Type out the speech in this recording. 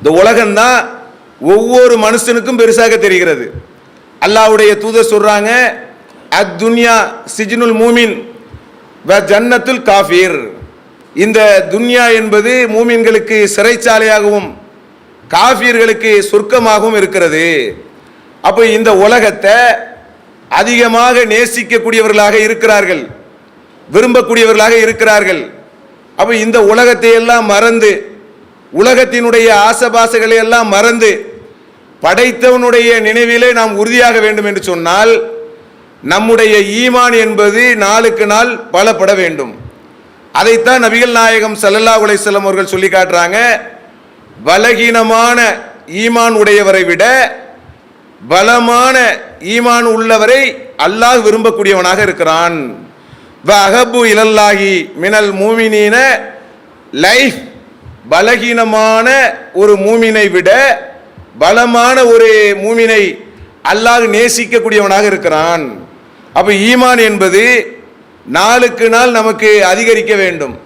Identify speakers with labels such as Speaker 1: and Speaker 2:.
Speaker 1: இந்த உலகம்தான் ஒவ்வொரு மனுஷனுக்கும் பெருசாக தெரிகிறது. அல்லாவுடைய தூதர் சொல்றாங்க அத் சிஜினுல் மூமின் வ ஜன்னத்துல் காஃபீர். இந்த துன்யா என்பது மூமின்களுக்கு சிறைச்சாலையாகவும் காஃபியர்களுக்கு சொர்க்கமாகவும் இருக்கிறது. அப்போ இந்த உலகத்தை அதிகமாக நேசிக்கக்கூடியவர்களாக இருக்கிறார்கள் விரும்பக்கூடியவர்களாக இருக்கிறார்கள். அப்போ இந்த உலகத்தை எல்லாம் மறந்து உலகத்தினுடைய ஆசபாசைகளை எல்லாம் மறந்து படைத்தவனுடைய நினைவிலே நாம் உறுதியாக வேண்டும் என்று சொன்னால் நம்முடைய ஈமான் என்பது நாளுக்கு நாள் பலப்பட வேண்டும். அதைத்தான் நபிகள் நாயகம் சல்லல்லா உலை வஸல்லம் அவர்கள் சொல்லி காட்டுறாங்க. பலகீனமான ஈமான் உடையவரை விட பலமான ஈமான் உள்ளவரை அல்லாஹ் விரும்பக்கூடியவனாக இருக்கிறான். அகபு இலல்லாகி மினல் மூமினீன லைஃப். பலகீனமான ஒரு மூமினை விட பலமான ஒரு மூமினை அல்லாஹ் நேசிக்கக்கூடியவனாக இருக்கிறான். அப்ப ஈமான் என்பது நாளுக்கு நாள் நமக்கு அதிகரிக்க வேண்டும்.